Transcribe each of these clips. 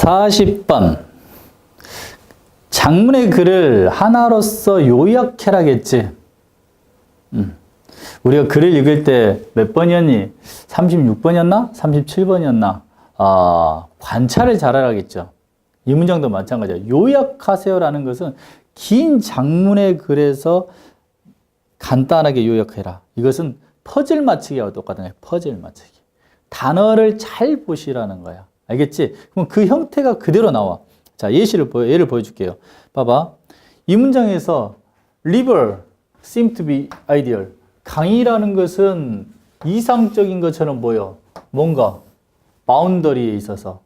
40번. 장문의 글을 하나로서 요약해라겠지. 음. 우리가 글을 읽을 때 몇 번이었니? 36번이었나? 37번이었나? 아, 관찰을 잘하라겠죠. 이 문장도 마찬가지야. 요약하세요라는 것은 긴 장문의 글에서 간단하게 요약해라. 이것은 퍼즐 맞추기하고 똑같은 퍼즐 맞추기. 단어를 잘 보시라는 거야. 알겠지? 그럼 그 형태가 그대로 나와. 자, 예시를 보여, 예를 보여줄게요. 봐봐. 이 문장에서 river seem to be ideal. 강이라는 것은 이상적인 것처럼 보여. 뭔가 바운더리에 있어서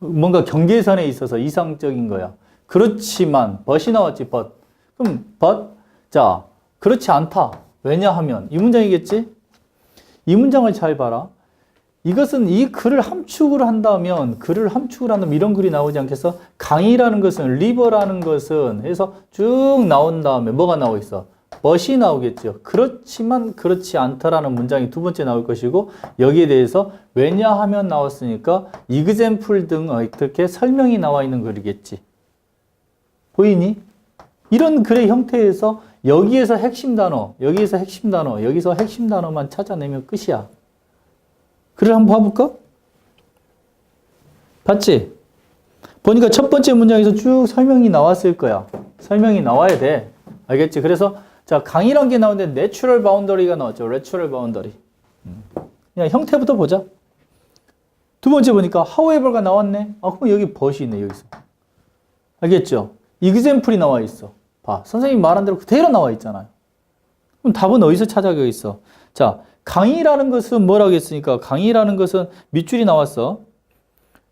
뭔가 경계선에 있어서 이상적인 거야. 그렇지만 but이 나왔지, but. 그럼 but 자, 그렇지 않다. 왜냐하면 이 문장이겠지? 이 문장을 잘 봐라. 이것은 이 글을 함축을 한다면 글을 함축을 한다면 이런 글이 나오지 않겠어? 강이라는 것은 리버라는 것은 해서 쭉 나온 다음에 뭐가 나오고 있어? 멋이 나오겠죠. 그렇지만 그렇지 않다라는 문장이 두 번째 나올 것이고 여기에 대해서 왜냐하면 나왔으니까 이그젠플 등 어떻게 설명이 나와 있는 글이겠지. 보이니? 이런 글의 형태에서 여기에서 핵심 단어, 여기에서 핵심 단어, 여기서 핵심 단어만 찾아내면 끝이야. 글을 한번 봐볼까? 봤지? 보니까 첫 번째 문장에서 쭉 설명이 나왔을 거야. 설명이 나와야 돼. 알겠지? 그래서 자 강의란 게 나오는데 내추럴 바운더리가 나왔죠. 내추럴 바운더리. 그냥 형태부터 보자. 두 번째 보니까 however가 나왔네. 아 그럼 여기 벗이 있네 여기서. 알겠죠? example이 나와 있어. 봐. 선생님 말한 대로 그대로 나와 있잖아요. 그럼 답은 어디서 찾아가 있어? 자, 강의라는 것은 뭐라고 했으니까 강의라는 것은 밑줄이 나왔어.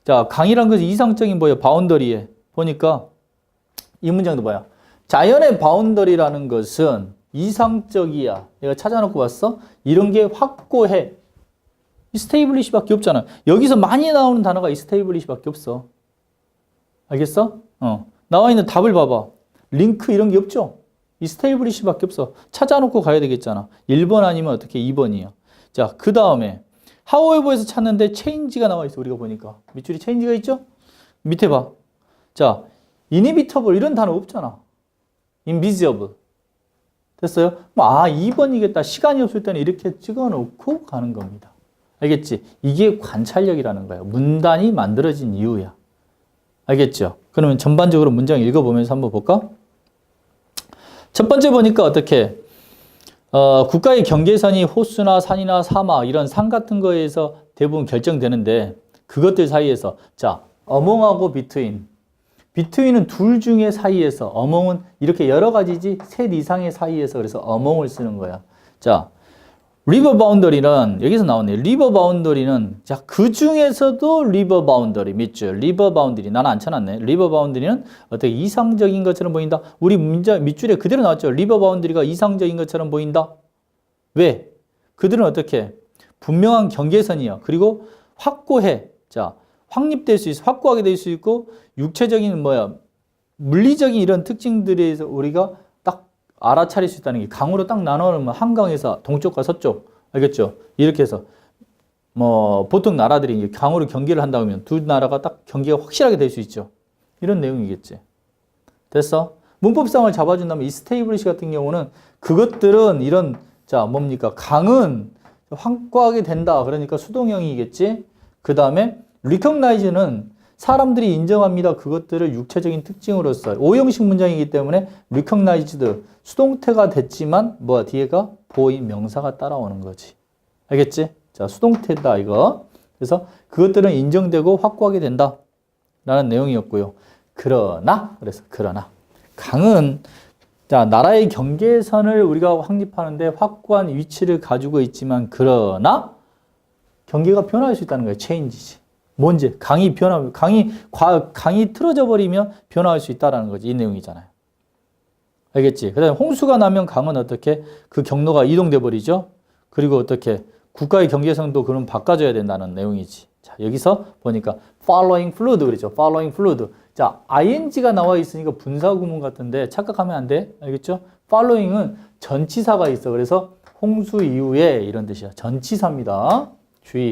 자, 강의라는 것은 이상적인 뭐예요? 바운더리에. 보니까 이 문장도 뭐야? 자연의 바운더리라는 것은 이상적이야. 내가 찾아놓고 봤어? 이런 게 확고해. 이 스테이블리시밖에 없잖아. 여기서 많이 나오는 단어가 이 스테이블리시밖에 없어. 알겠어? 어. 나와 있는 답을 봐봐. 링크 이런 게 없죠? 이 스테이블리시밖에 없어. 찾아놓고 가야 되겠잖아. 1번 아니면 어떻게 2번이야. 자, 그 다음에 하우에버에서 찾는데 체인지가 나와 있어. 우리가 보니까. 밑줄이 체인지가 있죠? 밑에 봐. 자, inevitable 이런 단어 없잖아. invisible. 됐어요? 뭐, 아, 2번이겠다. 시간이 없을 때는 이렇게 찍어 놓고 가는 겁니다. 알겠지? 이게 관찰력이라는 거예요. 문단이 만들어진 이유야. 알겠죠? 그러면 전반적으로 문장 읽어보면서 한번 볼까? 첫 번째 보니까 어떻게 어, 국가의 경계선이 호수나 산이나 사막 이런 산 같은 거에서 대부분 결정되는데 그것들 사이에서 자 among하고 between between은 둘 중에 사이에서 among은 이렇게 여러 가지지 셋 이상의 사이에서 그래서 among을 쓰는 거야. 자 리버 바운더리는 여기서 나오네. 리버 바운더리는 자, 그 중에서도 리버 바운더리 밑줄. 리버 바운더리 나는 안 쳐놨네. 리버 바운더리는 어떻게 이상적인 것처럼 보인다. 우리 문자 밑줄에 그대로 나왔죠. 리버 바운더리가 이상적인 것처럼 보인다. 왜? 그들은 어떻게 분명한 경계선이야. 그리고 확고해. 자, 확립될 수 있어. 확고하게 될 수 있고 육체적인 뭐야? 물리적인 이런 특징들에 의해서 우리가 알아차릴 수 있다는 게 강으로 딱 나눠놓으면 한강에서 동쪽과 서쪽 알겠죠? 이렇게 해서 뭐 보통 나라들이 강으로 경계를 한다 그러면 두 나라가 딱 경계가 확실하게 될 수 있죠. 이런 내용이겠지. 됐어? 문법상을 잡아준다면 이 스테이블리시 같은 경우는 그것들은 이런 자 뭡니까 강은 확고하게 된다. 그러니까 수동형이겠지. 그 다음에 recognize는 사람들이 인정합니다. 그것들을 육체적인 특징으로서 오형식 문장이기 때문에 recognized 수동태가 됐지만 뭐야 뒤에가 보인 명사가 따라오는 거지. 알겠지? 자 수동태다 이거. 그래서 그것들은 인정되고 확고하게 된다. 라는 내용이었고요. 그러나 그래서 그러나 강은 자 나라의 경계선을 우리가 확립하는데 확고한 위치를 가지고 있지만 그러나 경계가 변화할 수 있다는 거예요. 체인지지. 뭔지 강이 변화 강이 과, 강이 틀어져 버리면 변화할 수 있다라는 거지 이 내용이잖아요. 알겠지? 그다음에 홍수가 나면 강은 어떻게 그 경로가 이동돼 버리죠. 그리고 어떻게 국가의 경계선도 그럼 바꿔줘야 된다는 내용이지. 자 여기서 보니까 following flood 그러죠. following flood. 자 ing가 나와 있으니까 분사 구문 같은데 착각하면 안 돼. 알겠죠? following은 전치사가 있어. 그래서 홍수 이후에 이런 뜻이야. 전치사입니다. 주의.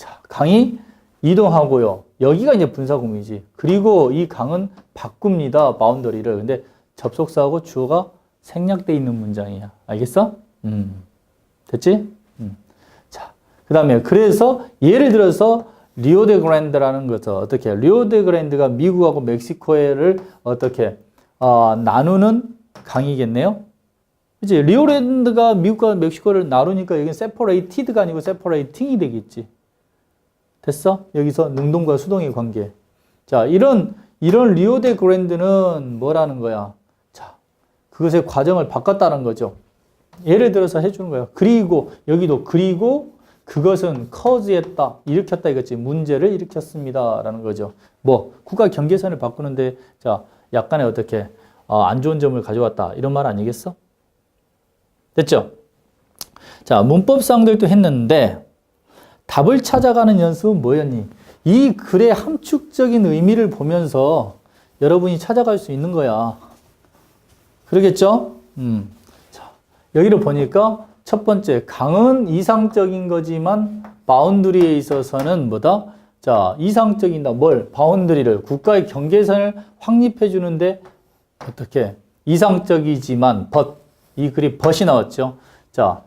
자, 강이 이동하고요. 여기가 이제 분사구문이지. 그리고 이 강은 바꿉니다. 바운더리를. 근데 접속사하고 주어가 생략돼 있는 문장이야. 알겠어? 음. 됐지? 음. 자, 그 다음에 그래서 예를 들어서 리오데 그랜드라는 것은 어떻게 리오데 그랜드가 미국하고 멕시코를 어떻게 어, 나누는 강이겠네요. 이제 리오랜드가 미국과 멕시코를 나누니까 여기는 세퍼레이티드가 아니고 세퍼레이팅이 되겠지. 됐어? 여기서 능동과 수동의 관계. 자, 이런 이런 리오데 그랜드는 뭐라는 거야? 자, 그것의 과정을 바꿨다는 거죠. 예를 들어서 해주는 거야. 그리고 여기도 그리고 그것은 커즈했다, 일으켰다 이거지. 문제를 일으켰습니다 라는 거죠. 뭐 국가 경계선을 바꾸는데 자 약간의 어떻게 어, 안 좋은 점을 가져왔다 이런 말 아니겠어? 됐죠? 자 문법상들도 했는데 답을 찾아가는 연습은 뭐였니? 이 글의 함축적인 의미를 보면서 여러분이 찾아갈 수 있는 거야. 그러겠죠? 음. 자, 여기를 보니까 첫 번째, 강은 이상적인 거지만 바운드리에 있어서는 뭐다? 자, 이상적이다. 뭘? 바운드리를, 국가의 경계선을 확립해 주는데 어떻게? 이상적이지만 but. 이 글이 but이 나왔죠. 자,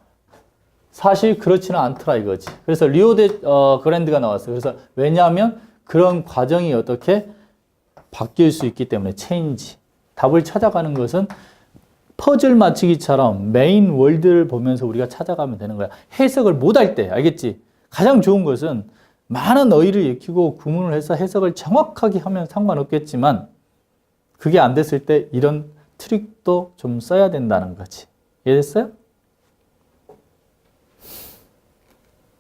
사실 그렇지는 않더라 이거지. 그래서 리오데 어, 그랜드가 나왔어요. 그래서 왜냐하면 그런 과정이 어떻게 바뀔 수 있기 때문에 체인지. 답을 찾아가는 것은 퍼즐 맞추기처럼 메인 월드를 보면서 우리가 찾아가면 되는 거야. 해석을 못 할 때, 알겠지? 가장 좋은 것은 많은 어휘를 익히고 구문을 해서 해석을 정확하게 하면 상관없겠지만 그게 안 됐을 때 이런 트릭도 좀 써야 된다는 거지. 이해됐어요?